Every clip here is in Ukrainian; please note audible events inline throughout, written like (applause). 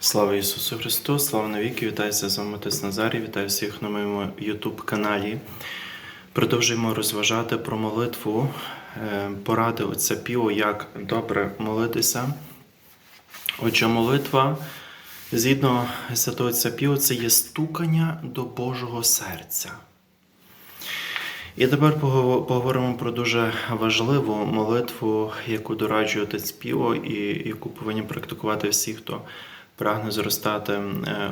Слава Ісусу Христу, слава навіки, вітаюся з вами Отець Назарій, вітаю всіх на моєму YouTube каналі. Продовжуємо розважати про молитву, е, поради Отця Піо, як добре молитися. Отже, молитва, згідно Святого Отця Піо, це є стукання до Божого серця. І тепер поговоримо про дуже важливу молитву, яку дораджує отець Піо, і яку повинні практикувати всі, хто прагне зростати е,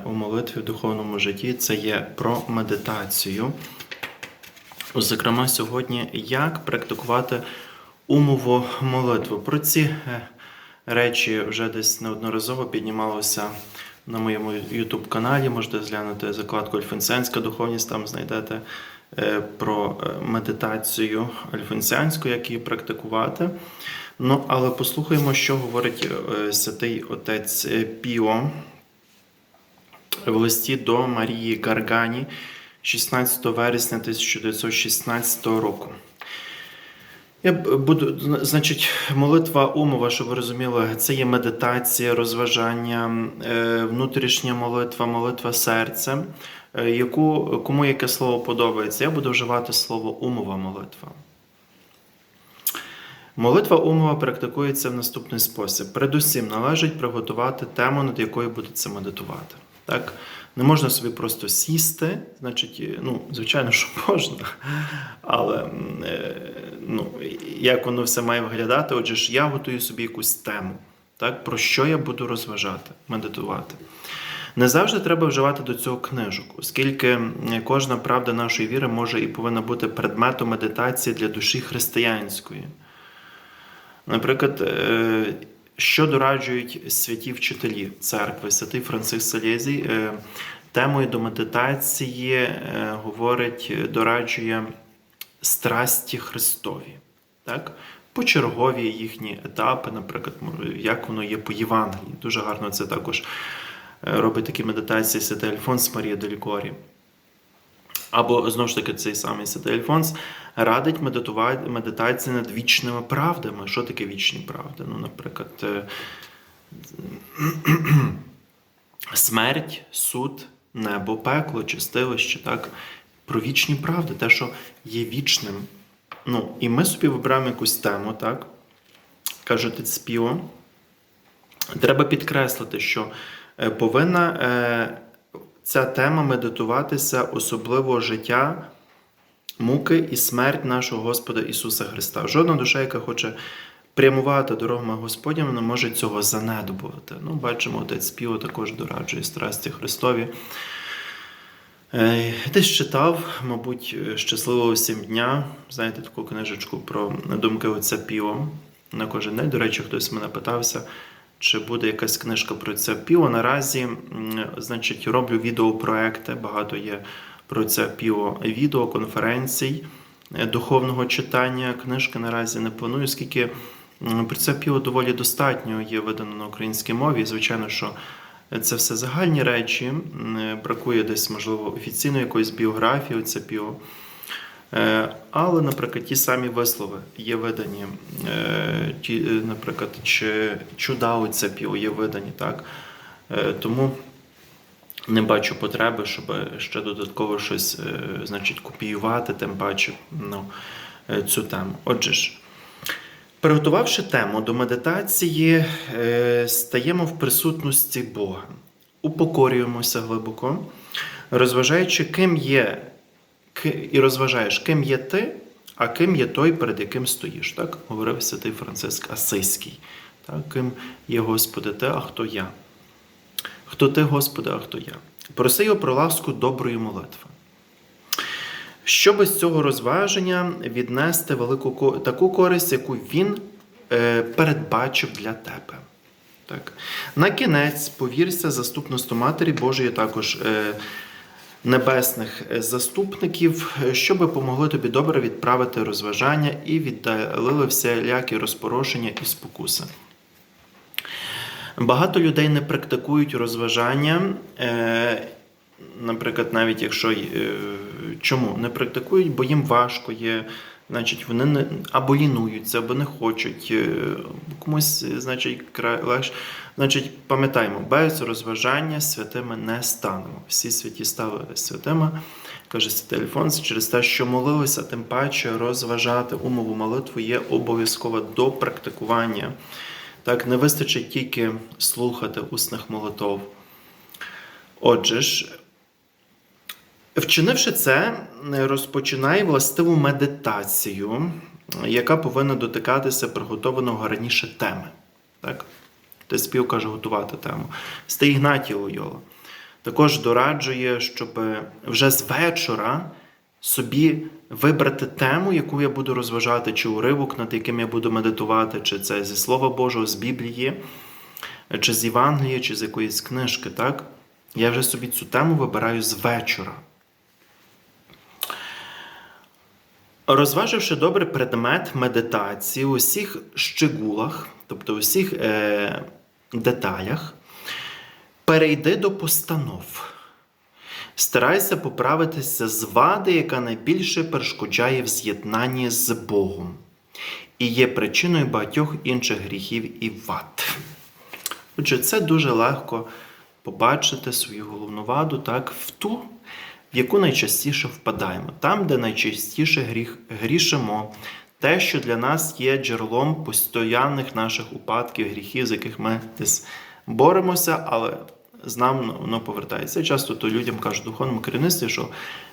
у молитві в духовному житті. Це є про медитацію. Зокрема, сьогодні як практикувати умову молитву. Про ці е, речі вже десь неодноразово піднімалося на моєму YouTube каналі. Можете зглянути закладку Альфенсіанська духовність, там знайдете е, про медитацію альфенсіанську, як її практикувати. Ну, але послухаємо, що говорить е, святий отець е, Піо в листі до Марії Гаргані 16 вересня 1916 року. Я буду, значить, молитва умова, щоб ви розуміли, це є медитація, розважання, е, внутрішня молитва, молитва серцем, е, яку, кому яке слово подобається. Я буду вживати слово умова молитва. Молитва умова практикується в наступний спосіб. Передусім належить приготувати тему, над якою будеться медитувати. Так? Не можна собі просто сісти, значить, ну, звичайно, що (laughs) можна, але е, ну, як воно все має виглядати, отже ж я готую собі якусь тему, так? про що я буду розважати, медитувати. Не завжди треба вживати до цього книжок, оскільки кожна правда нашої віри може і повинна бути предметом медитації для душі християнської. Наприклад, е, що дораджують святі вчителі церкви, святий Франциск Салєзій, е, темою до медитації е, говорить, дораджує страсті Христові. Так? Почергові їхні етапи, наприклад, як воно є по Євангелії. Дуже гарно це також робить такі медитації святий Альфонс Марія Делікорі. Або знову ж таки цей самий святий Альфонс радить медитувати медитації над вічними правдами. Що таке вічні правди? Ну, наприклад, е, (clears throat) смерть, суд, небо, пекло, чистилище, так? Про вічні правди, те, що є вічним. Ну, і ми собі вибираємо якусь тему, так? Каже отець Піо. Треба підкреслити, що е, повинна е, ця тема медитуватися особливо життя, муки і смерть нашого Господа Ісуса Христа. Жодна душа, яка хоче прямувати дорогами Господніми, не може цього занедбувати. Ну, бачимо, отець Піо також дораджує страсті Христові. Десь читав, мабуть, щасливого всім дня. Знаєте, таку книжечку про думки отця Піо на кожен день. До речі, хтось мене питався, чи буде якась книжка про це Піо. Наразі, значить, роблю відеопроекти. Багато є про це Піо відео, конференцій, е, духовного читання. Книжки наразі не планую, оскільки про це Піо доволі достатньо є видано на українській мові. Звичайно, що це все загальні речі. Е, Бракує десь, можливо, офіційної якоїсь біографії це Піо. Е, Але, наприклад, ті самі вислови є видані, е, ті, е, наприклад, чи чуда отця Піо є видані, так? Тому не бачу потреби, щоб ще додатково щось значить, копіювати, тим паче ну, цю тему. Отже ж, приготувавши тему до медитації, стаємо в присутності Бога, упокорюємося глибоко, розважаючи, ким є, і розважаєш, ким є ти, а ким є той, перед яким стоїш. Так говорив святий Франциск Асиський. Так, ким є Господи, ти, а хто я? Хто ти, Господи, а хто я? Проси його про ласку доброї молитви. Щоб з цього розваження віднести велику таку користь, яку він е, передбачив для тебе. Так. На кінець повірся заступності Матері Божої, також е, небесних е, заступників, е, щоб помогли тобі добре відправити розважання і віддалили всілякі розпорошення і спокуси. Багато людей не практикують розважання. Е, наприклад, навіть якщо чому не практикують, бо їм важко є Значить, вони не або лінуються, або не хочуть. е, Комусь, е, значить, легше. Значить, пам'ятаємо, без розважання святими не станемо. Всі святі стали святими, каже святий Альфонс, через те, що молилися, тим паче розважати умову молитву є обов'язково до практикування. Так, не вистачить тільки слухати усних молитов. Отже ж, Вчинивши це, розпочинає властиву медитацію, яка повинна дотикатися приготованого раніше теми. Так? Ти спів каже готувати тему. Сте Ігнатій Лойола також дораджує, щоб вже з вечора собі вибрати тему, яку я буду розважати, чи уривок, над яким я буду медитувати, чи це зі Слова Божого, з Біблії, чи з Євангелія, чи з якоїсь книжки. Так? Я вже собі цю тему вибираю з вечора. Розваживши добре предмет медитації у всіх щегулах, тобто у всіх е, деталях, перейди до постанов. Старайся поправитися з вади, яка найбільше перешкоджає в з'єднанні з Богом і є причиною багатьох інших гріхів і вад. Отже, це дуже легко побачити свою головну ваду так, в ту, в яку найчастіше впадаємо, там, де найчастіше гріх, грішимо, те, що для нас є джерелом постоянних наших упадків, гріхів, з яких ми десь боремося, але з нами воно повертається. Я часто то людям кажу духовному керівництві, що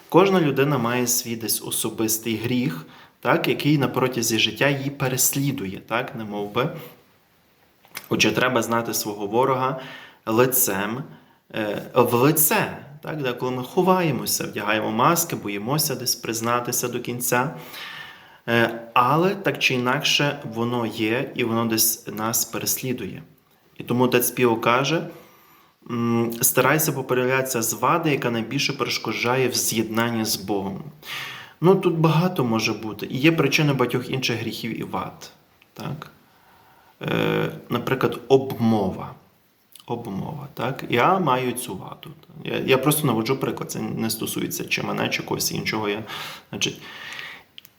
кожна людина має свій десь особистий гріх, так, який на протязі життя її переслідує, так, не мов би. Отже, треба знати свого ворога лицем е, в лице. Так, де коли ми ховаємося, вдягаємо маски, боїмося десь признатися до кінця. Е, Але так чи інакше воно є і воно десь нас переслідує. І тому отець Піо каже: старайся попередятися з вади, яка найбільше перешкоджає в з'єднанні з Богом. Ну тут багато може бути. І є причини багатьох інших гріхів і вад. Так? Е, Наприклад, обмова обмова. Так? Я маю цю ваду. Я я просто наводжу приклад, це не стосується чи мене, чи когось іншого. Я, значить,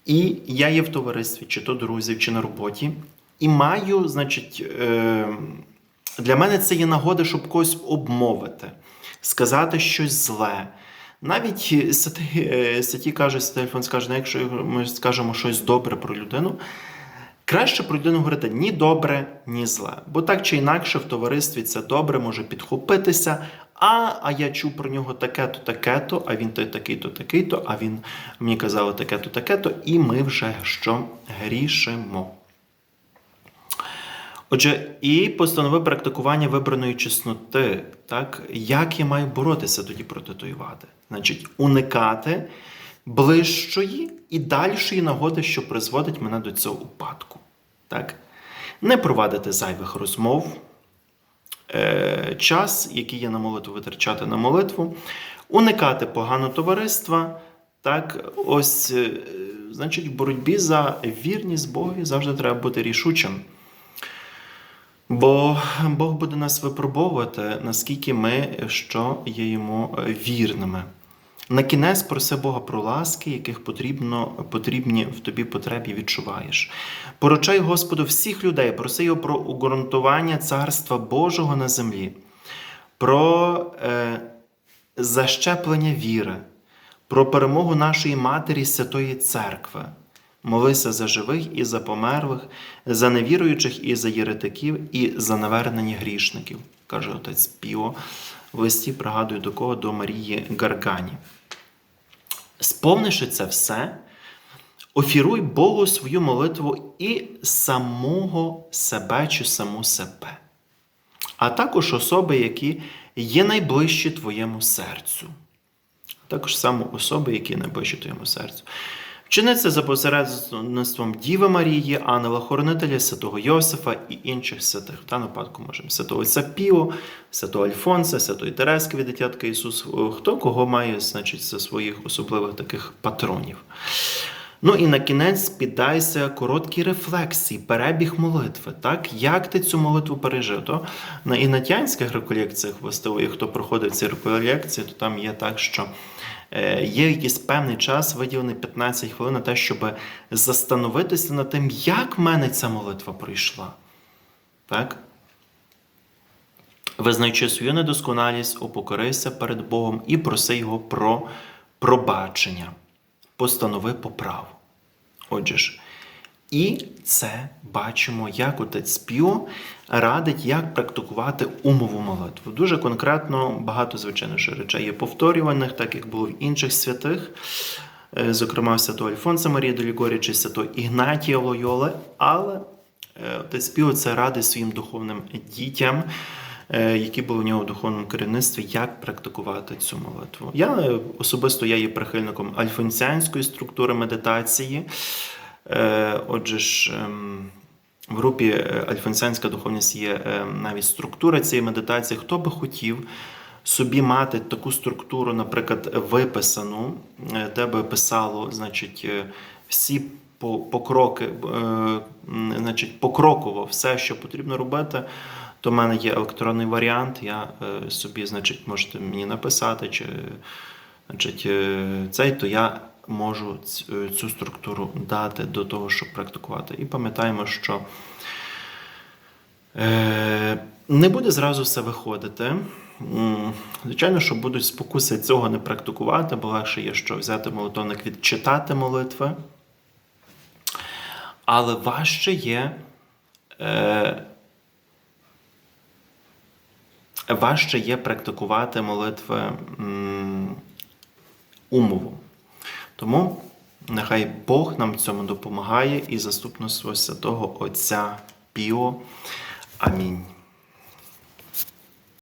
І я є в товаристві, чи то друзів, чи на роботі, і маю, значить, е, для мене це є нагода, щоб когось обмовити, сказати щось зле. Навіть святі, святі каже, святий Альфонс каже, «Ну, якщо ми скажемо щось добре про людину, Краще про людину говорити ні добре, ні зле. Бо так чи інакше в товаристві це добре може підхопитися. А а я чув про нього таке-то, таке-то, а він той такий-то, такий-то, а він мені казали таке-то, таке-то, і ми вже що грішимо. Отже, і постановив практикування вибраної чесноти. Так? Як я маю боротися тоді проти тої вади? Значить, уникати ближчої і дальшої нагоди, що призводить мене до цього упадку. Так? Не провадити зайвих розмов, е, час, який є на молитву, витрачати на молитву, уникати поганого товариства. Так, ось, е, значить, в боротьбі за вірність Богові завжди треба бути рішучим. Бо Бог буде нас випробовувати, наскільки ми що є йому вірними. На кінець проси Бога про ласки, яких потрібно, потрібні в тобі потребі відчуваєш. Поручай Господу всіх людей, проси його про уґрунтування Царства Божого на землі, про е, защеплення віри, про перемогу нашої Матері Святої Церкви. Молися за живих і за померлих, за невіруючих і за єретиків, і за навернення грішників, каже отець Піо в листі, пригадую до кого до Марії Гаргані. Сповнивши це все, офіруй Богу свою молитву і самого себе чи саму себе, а також особи, які є найближчі твоєму серцю, також саме особи, які найближчі твоєму серцю. Вчини це за посередництвом Діви Марії, Ангела Хоронителя, святого Йосифа і інших святих. В даному випадку можемо святого Отця Піо, святого Альфонса, святої Терески від дитятка Ісус, хто кого має, значить, за своїх особливих таких патронів. Ну і на кінець піддайся короткій рефлексії, перебіг молитви. Так? Як ти цю молитву пережив? То на інатянських реколекціях, властиво, хто проходив ці реколекції, то там є так, що е, є якийсь певний час, виділений 15 хвилин на те, щоб застановитися над тим, як в мене ця молитва пройшла. Так? Визнаючи свою недосконалість, упокорися перед Богом і проси Його про пробачення. Постанови поправу. Отже ж, і це бачимо, як отець Піо радить, як практикувати умову молитву. Дуже конкретно багато, звичайно, що речей є повторюваних, так як було в інших святих, е, зокрема святого Альфонса Марії Долігорі чи святого Ігнатія Лойоли, але е, отець це радить своїм духовним дітям. е, Які були в нього в духовному керівництві, як практикувати цю молитву? Я особисто я є прихильником альфонсіанської структури медитації. Отже ж, ем, в групі е, Альфонсіанська духовність є е, навіть структура цієї медитації. Хто би хотів собі мати таку структуру, наприклад, виписану, е, де би писало, значить, всі покроки, значить, покроково все, що потрібно робити. То в мене є електронний варіант. Я собі, значить, можете мені написати, чи значить, цей, то я можу е, цю структуру дати до того, щоб практикувати. І пам'ятаємо, що е, не буде зразу все виходити. Звичайно, що будуть спокуси цього не практикувати, бо легше є, що взяти молитовник, відчитати молитви. Але важче є. Е, важче є практикувати молитви умову. Тому нехай Бог нам в цьому допомагає і заступництво святого Отця Піо. Амінь.